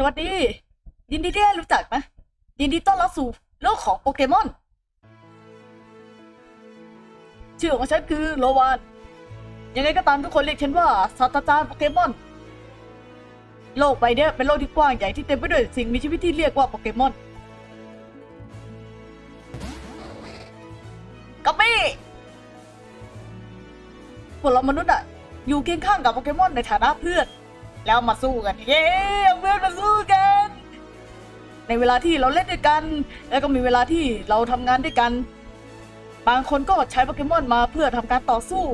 สวัสดี ยินดีที่ได้รู้จักนะ ยินดีต้อนรับสู่โลกของโปเกมอน ชื่อของฉันคือโลวาน ยังไงก็ตามทุกคนเรียกฉันว่าศาสตราจารย์โปเกมอน โลกใบเนี้ยเป็นโลกที่กว้างใหญ่ที่เต็มไปด้วยสิ่งมีชีวิตที่เรียกว่าโปเกมอนกัปปี้พวกเรามนุษย์อะอยู่เคียงข้างกับโปเกมอนในฐานะเพื่อน แล้วมาสู้กัน เย้เอาเพื่อนมาสู้กัน ในเวลาที่เราเล่นด้วยกัน แล้วก็มีเวลาที่เราทำงานด้วยกัน บางคนก็ใช้โปเกมอนมาเพื่อทำการต่อสู้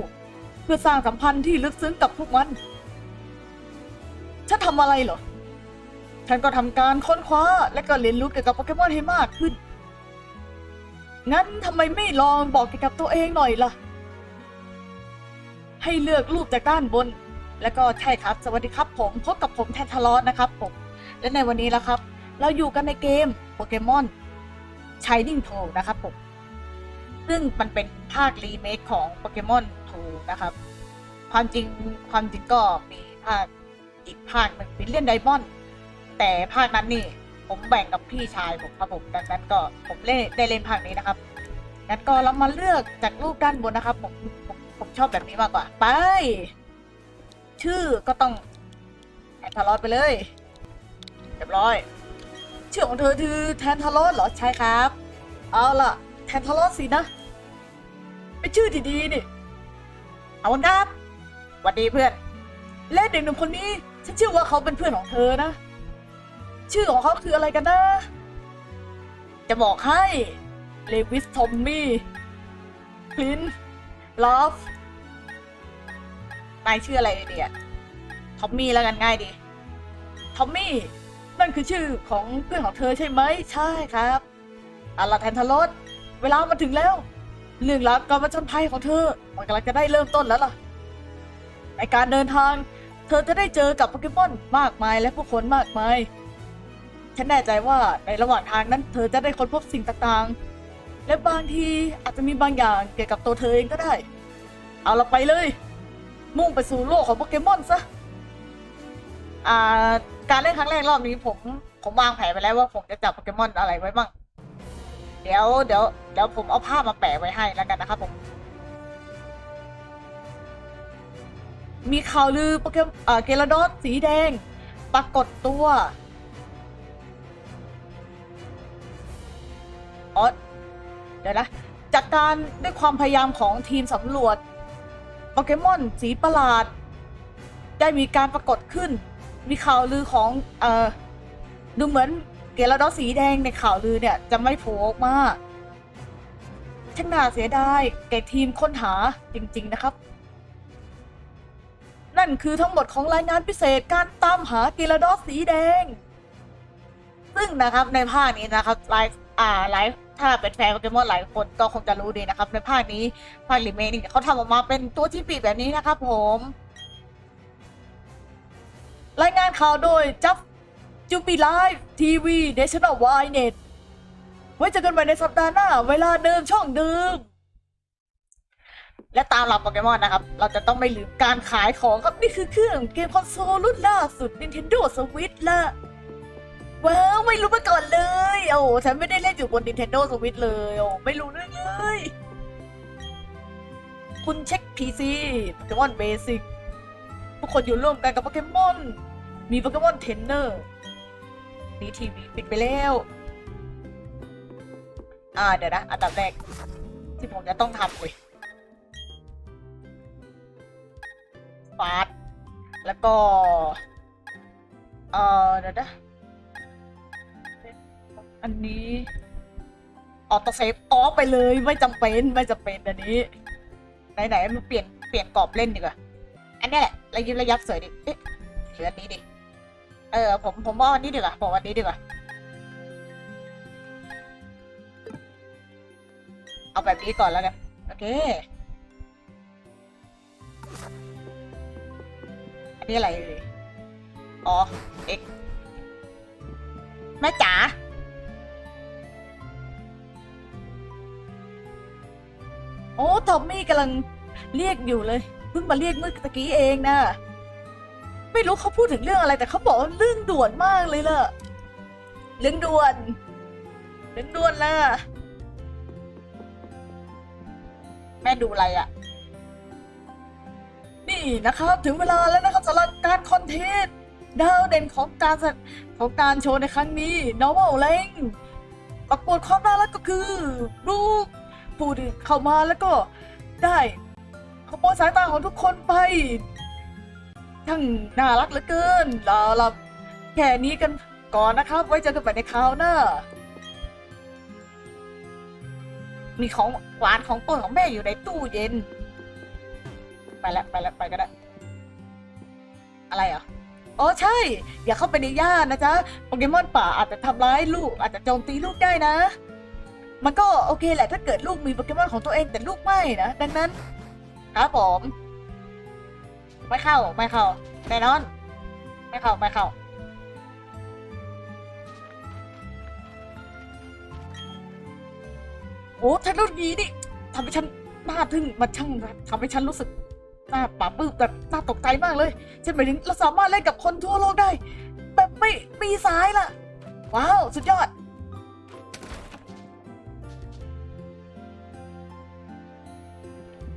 เพื่อสร้างสัมพันธ์ที่ลึกซึ้งกับพวกมัน ฉันทำอะไรเหรอ ฉันก็ทำการค้นคว้าและก็เรียนรู้เกี่ยวกับโปเกมอนให้มากขึ้น งั้นทำไมไม่ลองบอกเกี่ยวกับตัวเองหน่อยล่ะ ให้เลือกรูปจากด้านบน แล้วก็ใช่ครับ สวัสดีครับผมพบกับผมแทนทารอสนะครับผม และในวันนี้ละครับ เราอยู่กันในเกมโปเกมอน Shining p o นะครับผม ซึ่งมันเป็นภาครีเมคของโปเกมอน2นะครับ ความจริงความจริงก็มีภาคอีกภาคหนึ่งบิลเลียนไดมอนด์แต่ภาคนั้นนี่ผมแบ่งกับพี่ชายผมครับผมดังนั้นก็ผมเล่นได้เล่นภาคนี้นะครับงั้นก็เรามาเลือกจากรูปด้านบนนะครับ ผมผมผมชอบแบบนี้มากกว่า ไป ชื่อก็ต้องแทนทารอสไปเลยเรียบร้อย ชื่อของเธอคือแทนทารอสเหรอใช่ครับ เอาล่ะ แทนทารอสสินะเป็นชื่อดีๆนี่เอาคนครับหวัดดีเพื่อน และเด็กหนุ่มคนนี้ ฉันเชื่อว่าเขาเป็นเพื่อนของเธอนะ ชื่อของเขาคืออะไรกันนะ จะบอกให้เลวิสทอมมี่คลินลอฟ นายชื่ออะไรเนี่ยทอมมี่แล้วกันง่ายดี ทอมมี่ นั่นคือชื่อของเพื่อนของเธอใช่ไหม ใช่ครับอาลาแทนทารสเวลามาถึงแล้ว เรื่องราวการมาจนภัยของเธอ มันกำลังจะได้เริ่มต้นแล้วล่ะ ในการเดินทาง เธอจะได้เจอกับโปเกมอนมากมายและผู้คนมากมาย ฉันแน่ใจว่าในระหว่างทางนั้น เธอจะได้ค้นพบสิ่งต่างๆ และบางทีอาจจะมีบางอย่างเกี่ยวกับตัวเธอเองก็ได้ เอาละไปเลย มุ่งไปสู่โลกของโปเกมอนซะอ่าการเล่นครั้งแรกรอบนี้ผมผมวางแผนไปแล้วว่าผมจะจับโปเกมอนอะไรไว้บ้าง เดี๋ยวเดี๋ยวเดี๋ยวผมเอาภาพมาแปะไว้ให้แล้วกันนะครับผม มีข่าวลือโปเกมเอ่อเกลาดอสสีแดง ปรากฏตัวอ๋อเดี๋ยวนะ จากการด้วยความพยายามของทีมสำรวจ โปเกมอนสีประหลาด ได้มีการปรากฏขึ้น มีข่าวลือของเออดูเหมือนเกลาดอสสีแดงในข่าวลือเนี่ยจะไม่โผล่ออกมาช่างน่าเสียดายแก่ทีมค้นหาจริง ๆนะครับ นั่นคือทั้งหมดของรายงานพิเศษการตามหาเกลาดอสสีแดง ซึ่งนะครับในภาคนี้นะครับไลฟ์อ่าไลฟ์ ถ้าเป็นแฟนโปเกมอนหลายคนก็คงจะรู้ดีนะครับ ในภาคนี้ภาครีเมคนี่เขาทำออกมาเป็นตัวที่ปีแบบนี้นะครับผมรายงานข่าวโดยจับจูปีไลฟ์ทีวีเนชั่นแนลวายเน็ตไว้เจอกันใหม่ในสัปดาห์หน้า เวลาเดิมช่องเดิมและตามหลักโปเกมอนนะครับ เราจะต้องไม่ลืมการขายของครับ นี่คือเครื่องเกมคอนโซลรุ่นล่าสุด Nintendo Switch ละ ว้าวไม่รู้มาก่อนเลย โอ้ฉันไม่ได้เล่นอยู่บน Nintendo Switch เลยโอ้ไม่รู้เรื่องเลย คุณเช็ค PC โปเกมอนเบสิกทุกคนอยู่ร่วมกันกับโปเกมอน มีโปเกมอนเทรนเนอร์ดีทีวีปิดไปแล้ว อ่าเดี๋ยวนะ อันดับแรก ที่ผมจะต้องทำเว้ยฟาสแล้วก็ เออเดี๋ยวนะ อันนี้ออโต้เซฟออฟไปเลยไม่จำเป็นไม่จำเป็นอันนี้ ไหนๆมันเปลี่ยนเปลี่ยนกรอบเล่นดีกว่า อันนี้แหละระยิบระยับสวยดิเอ๊ะหรืออันนี้ดิเออผมผมว่าอันนี้ดีกว่าผมวันนี้ดีกว่าเอาแบบนี้ก่อนแล้วกันโอเค อันนี้อะไรอ๋อเอ็กแม่จ๋า โอ้ทอมมี่กำลังเรียกอยู่เลยเพิ่งมาเรียกเมื่อตะกี้เองนะไม่รู้เขาพูดถึงเรื่องอะไร แต่เขาบอกว่าเรื่องด่วนมากเลยล่ะเรื่องด่วนเรื่องด่วนล่ะแม่ดูอะไรอะ่ะ นี่นะครับ ถึงเวลาแล้วนะครับสำหรับการคอนเทนต์ดาวเด่นของการของการโชว์ในครั้งนี้ Normal l a n ประกวดความน่ารักก็คือลูก ผู้ที่เข้ามาแล้วก็ได้ขโมยสายตาของทุกคนไปทั้งน่ารักเหลือเกินเราเราแค่นี้กันก่อนนะครับ ไว้เจอกันใหม่ในคราวหน้า มีของหวานของโปรดของแม่อยู่ในตู้เย็น ไปแล้วไปแล้วไปก็ได้ อะไรอะอ๋อใช่ อย่าเข้าไปในย่านนะจ๊ะ โปเกมอนป่าอาจจะทำร้ายลูก อาจจะโจมตีลูกได้นะ มันก็โอเคแหละถ้าเกิดลูกมีโปเกมอนของตัวเองแต่ลูกไม่นะ ดังนั้นครับผมไม่เข้าไม่เข้าแน่นอน ไม่เข้าไม่เข้าโอ้เทคโนโลยีนี่ทำให้ฉันน่าทึ่งมันช่างทำให้ฉันรู้สึกน่าปลาบปลื้มแบบน่าตกใจมากเลย ฉันหมายถึงเราสามารถเล่นกับคนทั่วโลกได้ แบบไม่มีสายล่ะ ว้าว สุดยอด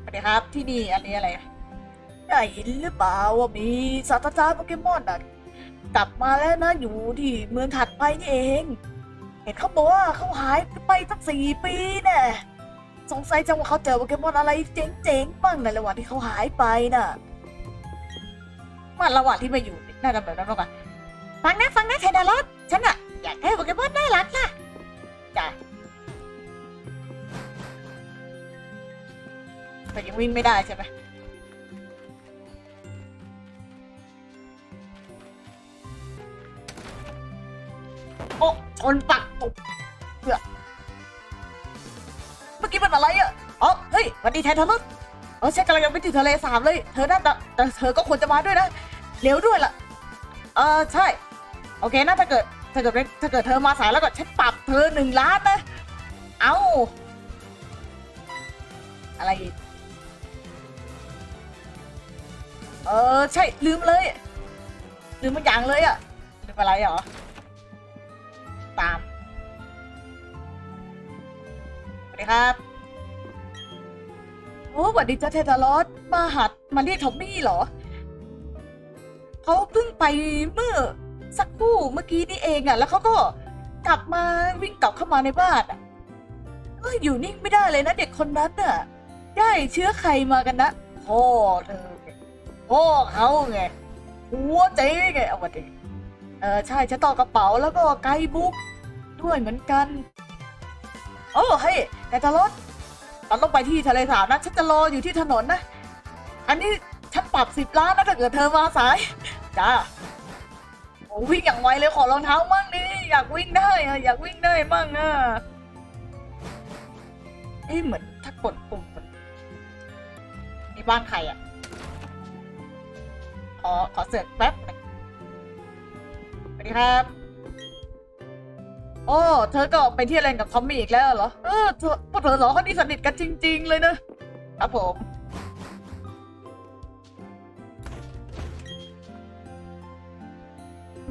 วัสดีครับที่นี่อันนี้อะไรได้ยินหรือเปล่าว่ามีศาสตราจารย์โปเกมอนอะกลับมาแล้วนะอยู่ที่เมืองถัดไปนี่เองเห็นเขาบอกว่าเขาหายไปตั้งสี่ปีแน่สงสัยจังว่าเขาเจอโปเกมอนอะไรเจ๋งๆบ้างในระหว่างที่เขาหายไปน่ะมันระหว่างที่ม่อยู่น่าจะแบบนั้นหรอกอะฟังนะฟังนะไทดารอสฉันอะอยากได้โปเกมอนน่ารักล่ะจ้ะ แต่ยังวิ่งไม่ได้ใช่ไหมโอ้ชนปักตกเมื่อกี้มันอะไรอะอ๋อเฮ้ยวันดีแทนทารุสเออฉันกำลังจะไปที่ทะเลสาบเลย เธอน่าจะแต่เธอก็ควรจะมาด้วยนะเร็วด้วยล่ะ เออใช่ โอเคนะถ้าเกิดถ้าเกิดถ้าเกิดเธอมาสายแล้วก็ฉันปรับเธอหนึ่งล้านนะ เอาอะไรอีก เออ ใช่ ลืมเลย ลืมมันอย่างเลยอะลืมอะไรเหรอ ตามสวัสดีครับ โอ้สวัสดีจ้าเทตาลอสมาหัดมาเรียกทอมมี่เหรอ เขาเพิ่งไปเมื่อสักครู่เมื่อกี้นี่เองอะแล้วเขาก็กลับมาวิ่งกลับเข้ามาในบ้านอะเอ้ยอยู่นิ่งไม่ได้เลยนะเด็กคนนั้นน่ะ ได้เชื้อใครมากันนะพ่อเธอ พ่อเขาไงหัวเจ๊ไงเอาวันดีเออใช่ฉันต่อกระเป๋าแล้วก็ไกด์บุ๊กด้วยเหมือนกันโอ้เฮ้ยแต่จะรถตอนต้องไปที่ทะเลสาบนะฉันจะรออยู่ที่ถนนนะ อันนี้ฉันปรับสิบล้านนะถ้าเกิดเธอมาสายจ้าโอ้วิ่งอย่างไวเลยขอรองเท้ามั่งดิอยากวิ่งได้อะอยากวิ่งได้มั่งอะเอ้เหมือนถ้ากดปุ่มมีบ้านใครอะ อขอเสิร์ชแป๊บสวัสดีครับโอ้เธอก็ไปเที่ยวเล่นกับทอมมี่อีกแล้วเหรอ เออเธอพวกเธอสองคนนี้สนิทกันจริง ๆ เลยนะครับผม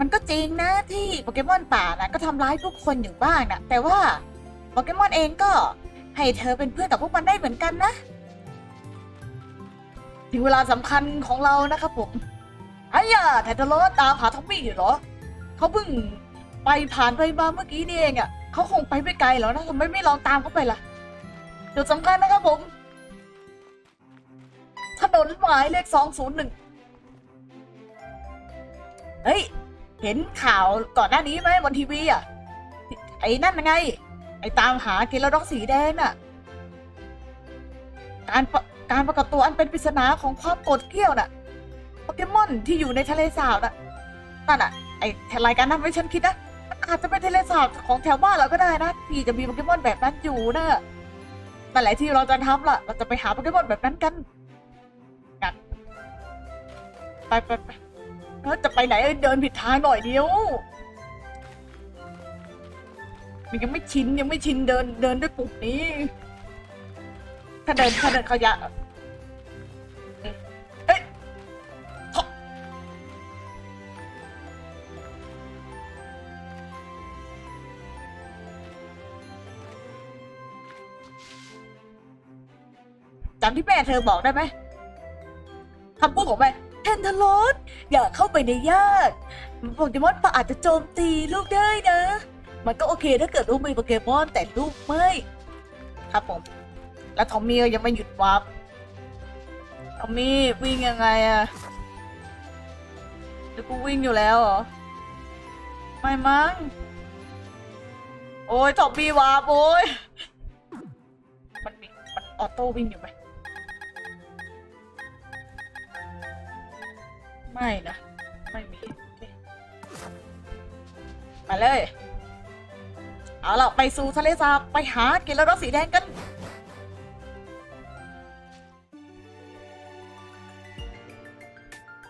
มันก็จริงนะที่โปเกมอนป่านะก็ทำร้ายผู้คนอยู่บ้างนะแต่ว่าโปเกมอนเองก็ให้เธอเป็นเพื่อนกับพวกมันได้เหมือนกันนะ ถึงเวลาสำคัญของเรานะครับผม อ้ยาแทนทอร์โรสตามหาทอมมี่อยู่เหรอ เขาเพิ่งไปผ่านไปมาเมื่อกี้นี่เองอะ่ะเขาคงไปไม่ไกลแล้วนะทำไมไม่ลองตามเขาไปล่ะจุดสำคัญนะครับผม ถนนหมายเลขสองศูนย์หนึ่งเฮ้ย เห็นข่าวก่อนหน้านี้ไหมบนทีวีอะ ไอ้นั่นไง ไอ้ตามหาเกลด็อกสีแดงน่ะ การการปรากฏตัวอันเป็นปริศนาของความโกรธเกรี้ยวน่ะ โปเกมอนที่อยู่ในทะเลสาบน่ะนั่นอะไอ้รายการนั้นไม่ฉันคิดนะมันอาจจะเป็นทะเลสาบของแถวบ้านเราก็ได้นะที่จะมีโปเกมอนแบบนั้นอยู่นะนั่นแหละที่เราจะทำล่ะ เราจะไปหาโปเกมอนแบบนั้นกันกันไปไปไปเออจะไปไหนเดินผิดทางหน่อยเดียวมันยังไม่ชินยังไม่ชินเดินเดินด้วยปุ่มนี้ ถ้าเดินถ้าเดินเขายะำที่แม่เธอบอกได้ไหมคำพูดของแม่เทนทลอสอย่าเข้าไปในยากโปเกมอนป่าอาจจะโจมตีลูกได้นะ มันก็โอเคถ้าเกิดลูกมีโปเกมอนแต่ลูกไม่ ครับผม แล้วทอมมี่ยังไม่หยุดวับทอมมี่วิ่งยังไงอะแล้วกูวิ่งอยู่แล้วเหรอ ไม่มั้ง โอ้ยทอมมี่วับโอ้ยมันมีมันออโต้วิ่งอยู่ไหม ไม่นะ ไม่มี มาเลย เอาล่ะ ไปสู่ทะเลสาบไปหากินแล้วรสสีแดงกัน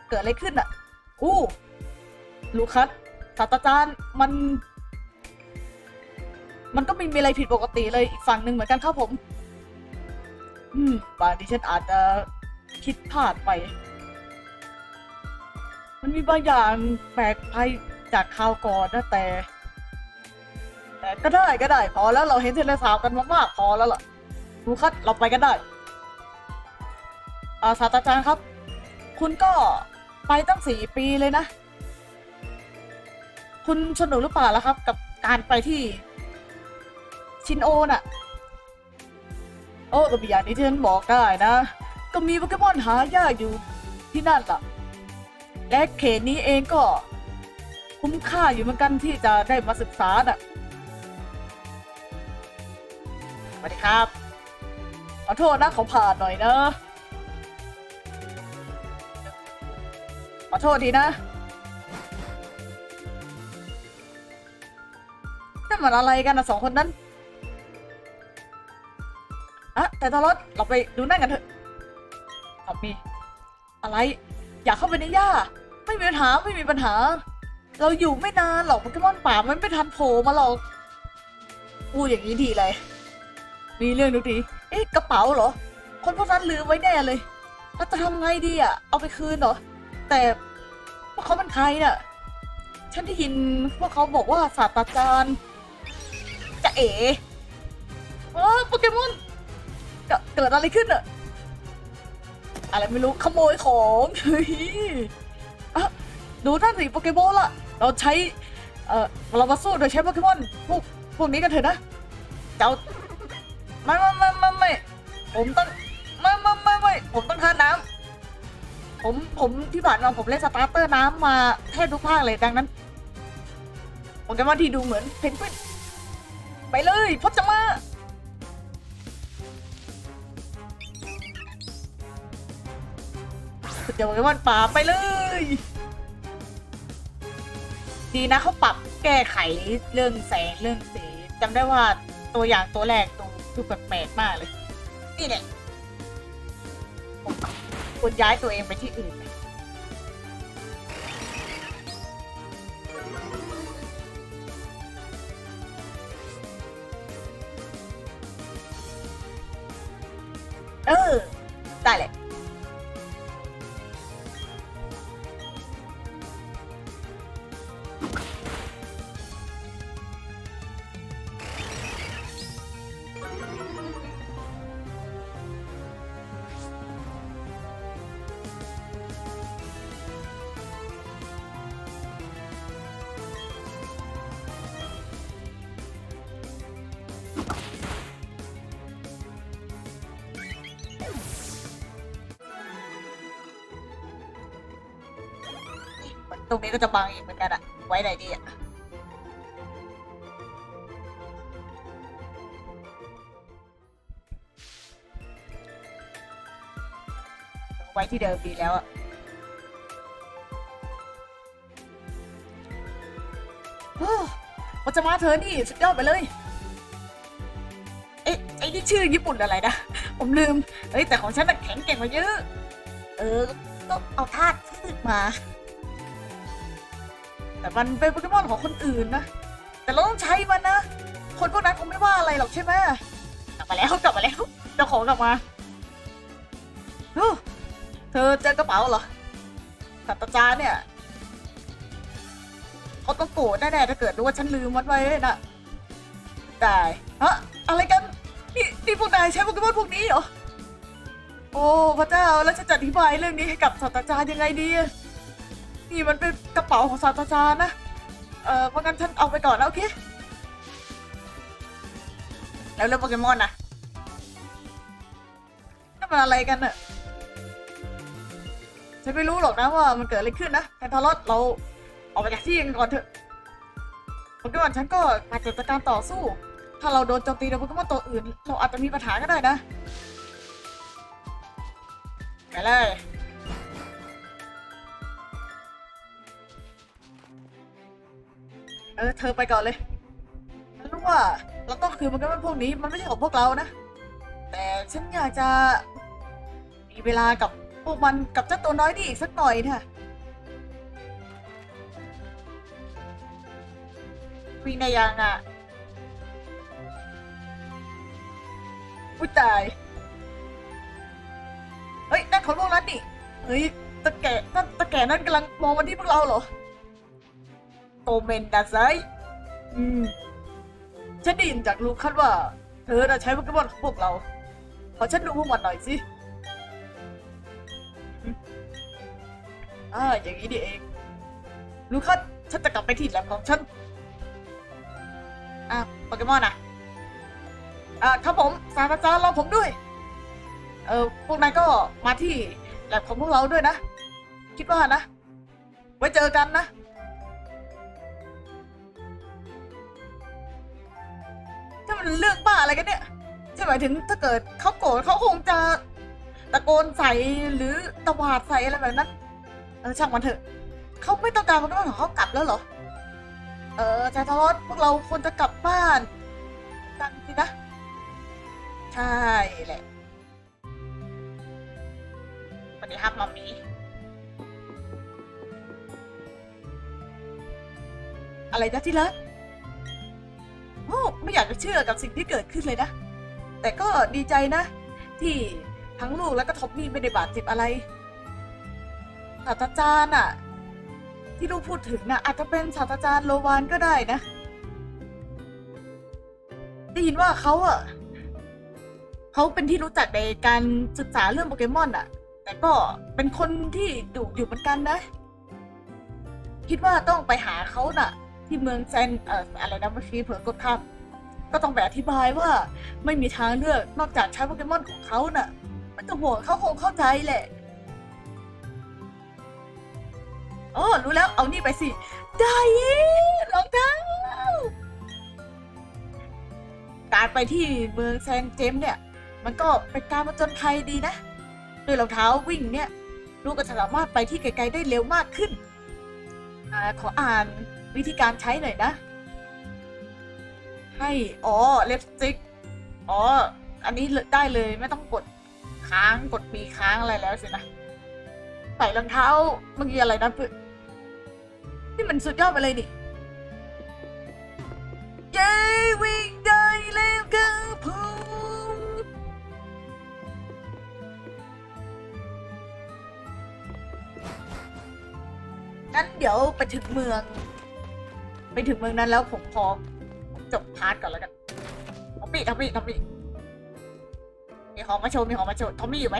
เกิดอะไรขึ้นอะ อู้ลูคัสศาสตราจารย์มัน มันก็ม่มีอะไรผิดปกติเลยอีกฝั่งหนึ่งเหมือนกันครับผม อืมบางทีฉันอาจจะคิดพลาดไป มันมีบางอย่างแปลกไปจากคราวก่อนนะแต่ แต่ก็ได้ก็ได้ พอแล้วเราเห็นเทเลสาวกันมามากพอแล้วล่ะลูคัสเราไปกันได้ อาศาสตราจารย์ครับ คุณก็ไปตั้งสี่ปีเลยนะ คุณสนุกหรือเปล่าล่ะครับ กับการไปที่ ชินโอน่ะ โอ้ก็มีอย่างนี้ที่ฉันบอกได้นะ ก็มีโปเกมอนหายากอยู่ที่นั่นล่ะ และเขตนี้เองก็คุ้มค่าอยู่เหมือนกันที่จะได้มาศึกษาน่ะสวัสดีครับขอโทษนะขอผ่านหน่อยนะขอโทษทีนะนั่นมันอะไรกันนะสองคนนั้นอะแต่ตลอดเราไปดูนั่นกันเถอะทอมมี่อะไร อยากเข้าไปในหญ้า ไม่มีปัญหาไม่มีปัญหา เราอยู่ไม่นานหรอกโปเกมอนป่ามันไม่ทันโผล่มาหรอกพูอย่างนี้ทีเลย มีเรื่องทุกทีเอ๊ะกระเป๋าเหรอ คนพวกนั้นลืมไว้แน่เลยแล้วจะทำไงดีอะ เอาไปคืนเหรอ แต่พวกเขาเป็นใครน่ะ ฉันได้ยินพวกเขาบอกว่าศาสตราจารย์จะเอ๋เออโปเกมอนกิดเกิดอะไรขึ้นอะ อะไรไม่รู้ขโมยของเฮ้ยอะดูท่านสิโปเกมอนล่ะ เราใช้ เออเรามาสู้โดยใช้โปเกมอนพวกพวกนี้กันเถอะนะ เจ้าไม่ไม่ไม่ไม่ไม่ผมต้องไม่ไม่ไม่ไม่ผมต้องทานน้ำผมผมที่ผ่านมาผมเล่นสตาร์เตอร์น้ำมาแทบทุกภาคเลยดังนั้นโปเกมอนที่ดูเหมือนเพนกวินไปเลยพจมา สุดยอดโปเกมอนป่าไปเลย ดีนะเขาปรับแก้ไขเรื่องแสงเรื่องสีจำได้ว่าตัวอย่างตัวแรกตัวคือแปลกๆมากเลย นี่แหละควรย้ายตัวเองไปที่อื่นเออ ตรงนี้ก็จะบังอีกเหมือนกันอะไว้ไหนดีอะไว้ที่เดิมดีแล้วอะโอ้มันจะมาเธอนี่สุดยอดไปเลยเอ๊ะไอ้นี่ชื่อญี่ปุ่นอะไรนะ ผมลืม เฮ้ยแต่ของฉันน่ะแข็งเก่งกว่าเยอะ เออ ก็เอาธาตุฝึกมา แต่มันเป็นโปเกมอนของคนอื่นนะ แต่เราต้องใช้มันนะ คนพวกนั้นคงไม่ว่าอะไรหรอกใช่ไหมกลับมาแล้วกลับมาแล้วเจ้าของกลับมาเธอเจอกระเป๋าเหรอศาสตราจารย์เนี่ยเขาต้องโกรธแน่ๆถ้าเกิดรู้ว่าฉันลืมมันไว้นะได้ฮะอะไรกันนี่นี่พวกนายใช้โปเกมอนพวกนี้เหรอโอ้พระเจ้าแล้วฉันจะอธิบายเรื่องนี้ให้กับศาสตราจารย์ยังไงดี นี่มันเป็นกระเป๋าของศาสตราจารย์นะ เออเพราะงั้นฉันเอาไปก่อนนะโอเค แล้วเรื่องโปเกมอนนะนั่มันอะไรกันอะฉันไม่รู้หรอกนะว่ามันเกิดอะไรขึ้นนะแทนทารอสเราออกไปจากที่กันก่อนเถอะโปเกมอนฉันก็อาจจะจากการต่อสู้ ถ้าเราโดนโจมตีโดยโปเกมอนตัวอื่น เราอาจจะมีปัญหาก็ได้นะไปเลย เออ เธอไปก่อนเลยฉันรู้ว่าเราต้องคืนมันก็เป็นพวกนี้ มันไม่ใช่ของพวกเรานะ แต่ฉันอยากจะมีเวลากับพวกมันกับเจ้าตัวน้อยนี่อีกสักหน่อยเถอะวิ่งได้ยังอะอุ้ยตาย เฮ้ยนั่นของพวกนั้นนี่ เฮ้ยตะแก่นั่นตะแก่นั่นกำลังมองมาที่พวกเราเหรอ โกเมนดาไซอืมฉันได้ยินจากลูคัสว่า เธอน่ะใช้โปเกมอนของพวกเรา ขอฉันดูพวกมันหน่อยสิอืมอ่าอย่างนี้นี่เอง ลูคัสฉันจะกลับไปที่แลบของฉัน อะโปเกมอนอะ อ่าครับผมศาสตราจารย์รอผมด้วย เออพวกนายก็มาที่แลบของพวกเราด้วยนะ คิดว่านะ ไว้เจอกันนะ มันเรื่องบ้าอะไรกันเนี่ยใช่หมายถึงถ้าเกิดเขาโกรธเขาคงจะตะโกนใส่หรือตวาดใส่อะไรแบบนั้น เออช่างมันเถอะเขาไม่ต้องการมันก็ของเขากลับแล้วเหรอ เออชายทอดพวกเราควรจะกลับบ้านกันสินะ ใช่แหละสวัสดีครับมามีอะไรนะที่รัก โอ้ไม่อยากจะเชื่อกับสิ่งที่เกิดขึ้นเลยนะ แต่ก็ดีใจนะ ที่ทั้งลูกและก็ท็อปมี่ไม่ได้บาดเจ็บอะไรศาสตราจารย์อะที่ลูกพูดถึงน่ะอาจจะเป็นศาสตราจารย์โลวานก็ได้นะได้ยินว่าเขาอะเขาเป็นที่รู้จักในการศึกษาเรื่องโปเกมอนอะแต่ก็เป็นคนที่ดุอยู่เหมือนกันนะ คิดว่าต้องไปหาเขาน่ะ ที่เมืองแซนเอ่ออะไรนะเมื่อกี้เผื่อกดข้ามก็ต้องไปอธิบายว่าไม่มีทางเลือกนอกจากใช้โปเกมอนของเขาน่ะไม่ต้องห่วงเขาคงเข้าใจแหละโอ๋อรู้แล้วเอานี่ไปสิได้รองเท้าการไปที่เมืองแซนเจมเนี่ย มันก็เป็นการมาจนภัยดีนะด้วยรองเท้าวิ่งเนี่ย ลูกก็สามารถไปที่ไกลๆได้เร็วมากขึ้นอขออ่าน วิธีการใช้หน่อยนะ ให้ อ๋อ เล็บสติก อ๋อ อันนี้ได้เลยไม่ต้องกดค้างกดปีค้างอะไรแล้วสินะ ใส่รองเท้าเมื่อกี้อะไรนะเพื่อนี่มันสุดยอดไปเลยนี่เย้วิ่งได้แล้วครับผมงั้นเดี๋ยวไปถึงเมือง ไปถึงเมืองนั้นแล้วผมพอจบพาร์ทก่อนแล้วกันทอมมี่ทอมมี่ทอมมี่มีของมาโชว์มีของมาโชว์ทอมมี่อยู่ไหม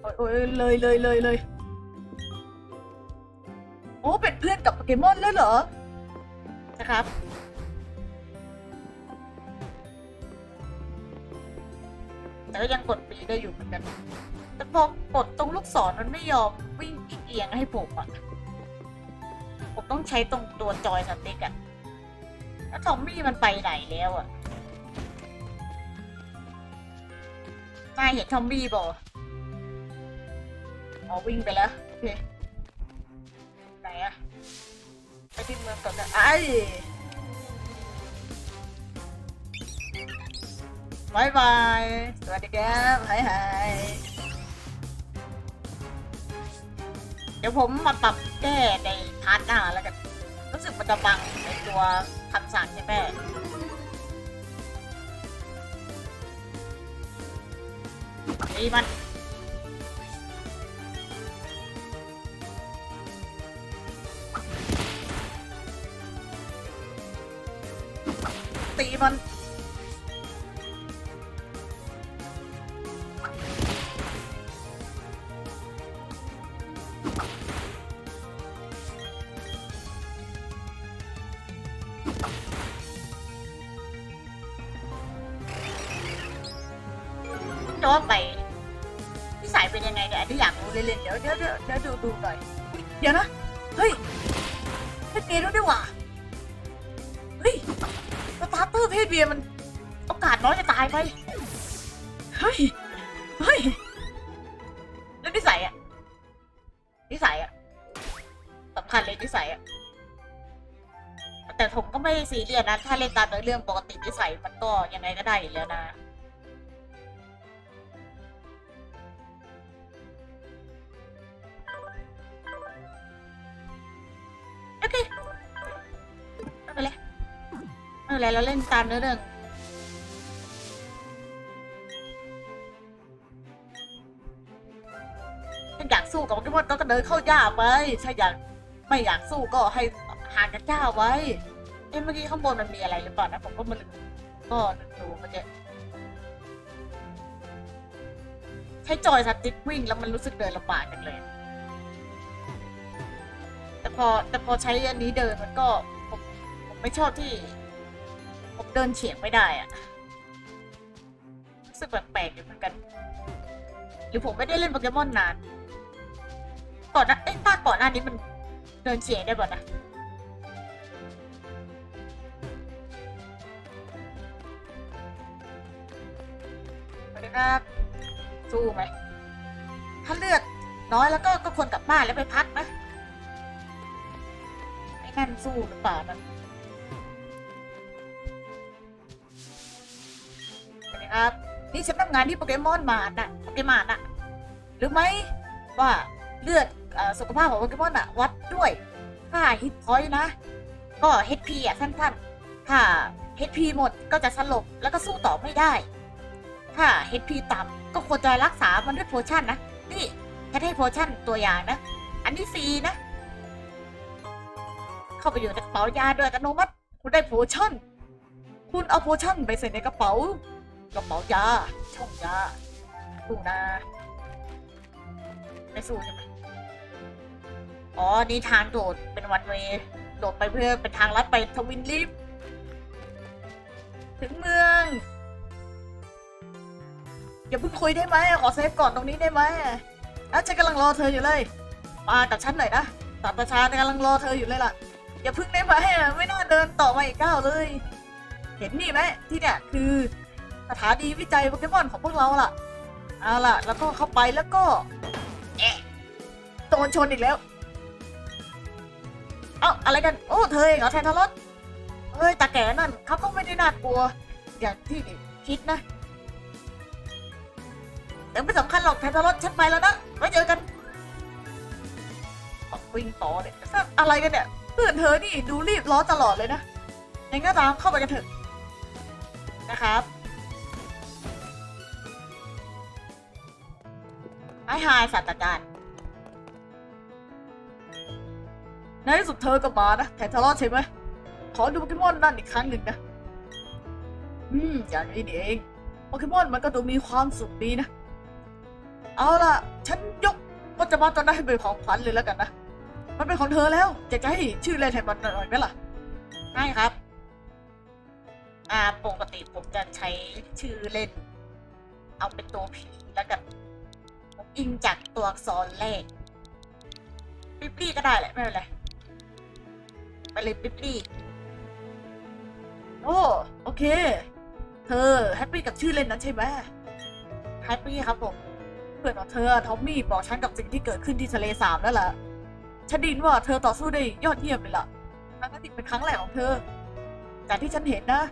โอ้ยโอ้ยเลยเลยเลยเลยโอ้เป็นเพื่อนกับโปเกมอนเลยเหรอนะครับแต่ก็ยังกดปีได้อยู่เหมือนกัน แต่พอกดตรงลูกศรมันไม่ยอมวิ่งเอียงให้ผมอะ ผมต้องใช้ตรงตัวจอยสติ๊กอะแล้วทอมมี่มันไปไหนแล้วอะนายเห็นทอมมี่บ่อ๋อวิ่งไปแล้วโอเคไหนอะไปที่เมืองก่อนนะไอ้บายบาย สวัสดีครับหายหายเดี๋ยวผมมาปรับแก้ใน พาร์ทหน้าแล้วกันรู้สึกมันจะบังในตัวคำสั่งใช่ไหมตีมัน ย้อนไปนิสัยเป็นยังไงเนี่ยอันนี้อยากรู้เล่นๆเดี๋ยวเดี๋ยวเดี๋ยวเดี๋ยวดูดูหน่อยเดี๋ยวนะเฮ้ยเพศเมียด้วยดีหว่าเฮ้ยสตาร์เตอร์เพศเมียมันโอกาสน้อยจะตายไปเฮ้ยเฮ้ยแล้วนิสัยอะนิสัยอะสำคัญเลยนิสัยอะแต่ผมก็ไม่ซีเรียสนะ ถ้าเล่นตามเนื้อเรื่องปกตินิสัยมันก็ยังไงก็ได้อยู่แล้วนะ เป็นไรเราเล่นตามเนื้อเรื่องถ้าอยากสู้กับโปเกมอนก็เดินเข้าย่าไปถ้าอยากไม่อยากสู้ก็ให้ห่างจากย่าไว้เอ้เมื่อกี้ข้างบนมันมีอะไรหรือเปล่านะผมก็มาลืมก็ดูมื่อกี้ใช้จอยสติ๊กวิ่งแล้วมันรู้สึกเดินลำบากจังเลย แต่พอแต่พอใช้อันนี้เดินมันก็ผมผมไม่ชอบที่ ผมเดินเฉียงไม่ได้อะรู้สึกแปลกๆอยู่เหมือนกัน หรือผมไม่ได้เล่นโปเกมอนนาน ก่อนนะเอ้ยตาก่อนหน้านี้มันเดินเฉียงได้บ่นะสวัสดีครับสู้ไหม ถ้าเลือดน้อยแล้วก็ก็ควรกลับบ้านแล้วไปพักนะไอ้นั่นสู้หรือเปล่านะครับ นี่ฉันทำงานที่โปเกมอนมาน่ะโปเกมอนน่ะหรือไหมว่าเลือดอสุขภาพของโปเกมอนอะวัดด้วยค่าฮิตพอยต์นะ ก็ HP อะสั้นๆถ้า HP หมดก็จะสลบแล้วก็สู้ต่อไม่ได้ ถ้า HP ต่ำก็ควรจะรักษามันด้วยโพชั่นนะ นี่แค่ให้โพชั่นตัวอย่างนะ อันที่สี่นะ เข้าไปอยู่ในกระเป๋ายาโดยอัตโนมัติ คุณได้โพชั่น คุณเอาโพชั่นไปใส่ในกระเป๋า กระเป๋ายาช่องยาสู้นะ ไม่สู้ใช่ไหมอ๋อ นี่ทางโดดเป็นวันเวโดดไปเพื่อเป็นทางลัดไปทวินลิฟถึงเมือง อย่าเพิ่งคุยได้ไหม ขอเซฟก่อนตรงนี้ได้ไหมอะฉันกำลังรอเธออยู่เลย มากับฉันหน่อยนะศาสตราจากำลังรอเธออยู่เลยล่ะ อย่าเพิ่งได้ไหมไม่น่าเดินต่อมาอีกก้าวเลย เห็นนี่ไหมที่เนี่ยคือ สถานีวิจัยโปเกมอนของพวกเราล่ะเอาล่ะ แล้วก็เข้าไปแล้วก็เอ๊ะโดนชนอีกแล้ว เอ้าอะไรกัน โอ้เธอเหรอแทนทารอสเฮ้ยตาแก่นั่นเขาก็ไม่ได้น่ากลัว อย่างที่คิดนะแต่ไม่สำคัญหรอกแทนทารอสฉันไปแล้วนะไว้เจอกันวิ่งต่อเนี่ยอะไรกันเนี่ยเพื่อนเธอนี่ดูรีบร้อนตลอดเลยนะยังไงก็ตามเข้าไปกันเถอะนะครับ ไอ้ไฮศาสตราจารย์ในที่สุดเธอก็มานะแทนทารอดใช่ไหมขอดูโปเกมอนนั่นอีกครั้งหนึ่งนะ อืมอย่างนี้นี่เองโปเกมอนมันก็ดูมีความสุขดีนะ เอาล่ะ ฉันยกก็จะมาตอนนั้นให้เป็นของขวัญเลยแล้วกันนะ มันเป็นของเธอแล้วจะจะให้ชื่อเล่นให้มันหน่อยไหมล่ะใช่ครับ อ่าปกติผมจะใช้ชื่อเล่น เอาเป็นตัวผีแล้วกัน อิงจากตัวอักษรแรกปิ๊บลี่ก็ได้แหละ ไม่เป็นไร ไปเลยปิ๊บลี่ โอ้ โอเค เธอแฮปปี้กับชื่อเล่นนั้นใช่ไหมแฮปปี้ครับผมเพื่อนของเธอทอมมี่บอกฉันกับสิ่งที่เกิดขึ้นที่ทะเลสาบนั่นแหละฉันไดยินว่าเธอต่อสู้ได้ยอดเยี่ยมเลยล่ะทั้งที่เป็นครั้งแรกของเธอ จากที่ฉันเห็นนะ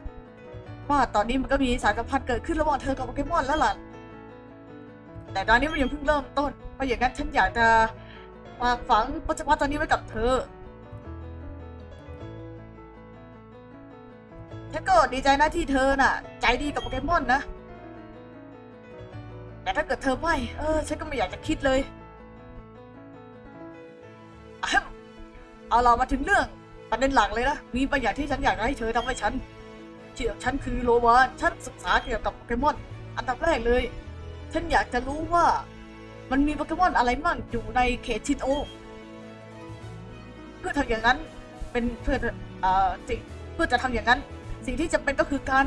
ว่าตอนนี้มันก็มีสารสัมพันธ์เกิดขึ้นระหว่างเธอกับโปเกมอนแล้วล่ะ แต่ตอนนี้มันยังเพิ่งเริ่มต้น เพราะอย่างนั้นฉันอยากจะฝากฝังปัจจุบันตอนนี้ไว้กับเธอ ฉันก็ดีใจนะที่เธอน่ะ ใจดีกับโปเกมอนนะ แต่ถ้าเกิดเธอไม่ เออ ฉันก็ไม่อยากจะคิดเลย เอาเรามาถึงเรื่องประเด็นหลักเลยนะ มีบางอย่างที่ฉันอยากจะให้เธอทำให้ฉันเชื่อฉันคือโลวานฉันศึกษาเกี่ยวกับโปเกมอน อันดับแรกเลย ฉันอยากจะรู้ว่า มันมีโปเกมอนอะไรมั่งอยู่ในเขตชินโอ เพื่อทำอย่างนั้นเป็นเพื่อเอ่อสิ่งเพื่อจะทำอย่างนั้น สิ่งที่จำเป็นก็คือการ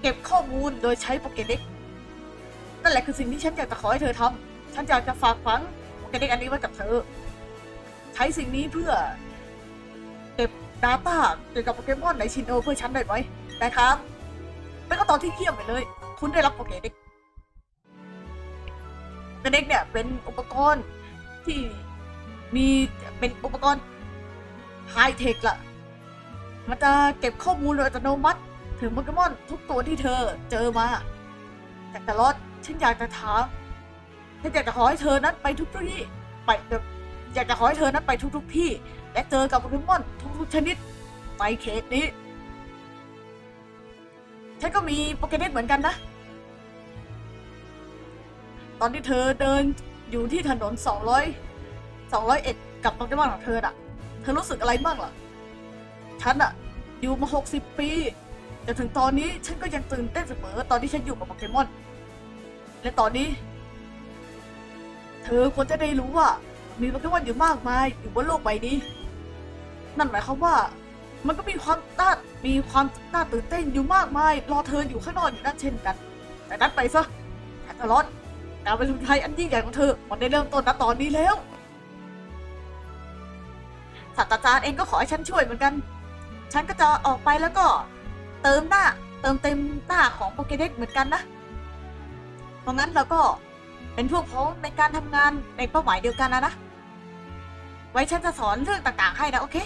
เก็บข้อมูลโดยใช้โปเกเด็กนั่นแหละคือสิ่งที่ฉันอยากจะขอให้เธอทำฉันอยากจะฝากฝังโปเกเด็กอันนี้ไว้กับเธอ ใช้สิ่งนี้เพื่อ เก็บ Data เกี่ยวกับโปเกมอนในชินโอเพื่อฉันได้ไหมได้ครับไม่ก็ตอนที่เยี่ยมไปเลย คุณได้รับโปเกเด็กเด็กเนี่ยเป็นอุปกรณ์ที่มีเป็นอุปกรณ์ไฮเทคละมันจะเก็บข้อมูลโดยอัตโนมัติ ถึงโปเกมอนทุกตัวที่เธอเจอมา แต่ตลอดฉันอยากจะถามฉันอยากจะขอให้เธอนั้นไปทุกที่ไปอยากจะขอให้เธอนั้นไปทุกทุกๆที่ และเจอกับโปเกมอนทุกๆชนิดในเขตนี้ฉันก็มีโปเกเด็กเหมือนกันนะ ตอนที่เธอเดินอยู่ที่ถนน 200 201 กับโปเกมอนของเธอน่ะเธอรู้สึกอะไรบ้างล่ะ ฉันอะอยู่มา 60 ปีแต่ถึงตอนนี้ฉันก็ยังตื่นเต้นเสมอตอนที่ฉันอยู่กับโปเกมอน และตอนนี้ เธอควรจะได้รู้ว่า มีโปเกมอนอยู่มากมายอยู่บนโลกใบนี้ นั่นหมายความว่า มันก็มีความน่ามีความน่าตื่นเต้นอยู่มากมาย รอเธออยู่ข้างนอกอยู่นั่นเช่นกัน แต่นั้นไปซะแคทเธอรอน การเป็นคนไทยอันยิ่งใหญ่ของเธอ มันได้เริ่มต้นณตอนนี้แล้ว ศาสตราจารย์เองก็ขอให้ฉันช่วยเหมือนกัน ฉันก็จะออกไปแล้วก็เติมหน้า เติมเต็มหน้าของโปเกเด็กเหมือนกันนะเพราะงั้นเราก็เป็นพวกพ้องในการทำงานในเป้าหมายเดียวกันนะนะ ไว้ฉันจะสอนเรื่องต่างๆให้นะโอเค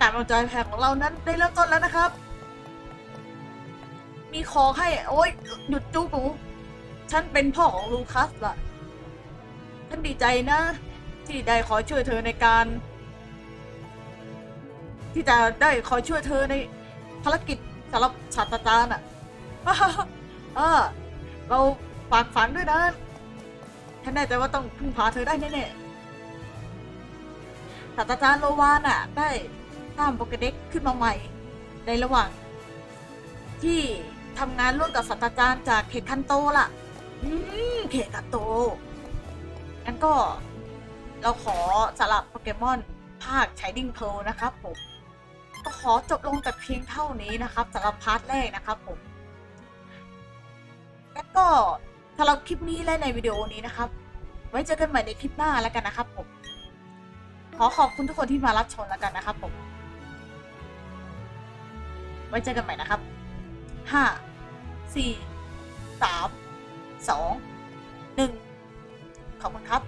การบรรจแพงของเรานั้นได้เริ่มต้นแล้วนะครับ มีคอให้ โอ้ยหยุดจูบหนูฉันเป็นพ่อของลูคัสล่ะ ฉันดีใจนะ ที่ได้ขอช่วยเธอในการ ที่จะได้คอช่วยเธอในภารกิจสำหรับศาสตราจารย์อะเออเราฝากฝังด้วยนะ ฉันแน่ใจว่าต้องพึ่งพาเธอได้แน่ๆศาสตราจารย์โลวานอะ ได้สร้างโปเกเด็กขึ้นมาใหม่ ในระหว่างที่ ทำงานร่วมกับศาสตราจารย์จากเขตคันโตล่ะ อืมเขตคันโต งั้นก็เราขอสลับโปเกมอนภาคชายดิ้งเพลนะครับผม ก็ขอจบลงแต่เพียงเท่านี้นะครับสำหรับพาร์ทแรกนะครับผม แล้วก็สำหรับคลิปนี้และในวิดีโอนี้นะครับ ไว้เจอกันใหม่ในคลิปหน้าแล้วกันนะครับผม ขอขอบคุณทุกคนที่มารับชมแล้วกันนะครับผม ไว้เจอกันใหม่นะครับ ห้าสี่สามสองหนึ่งขอบคุณครับ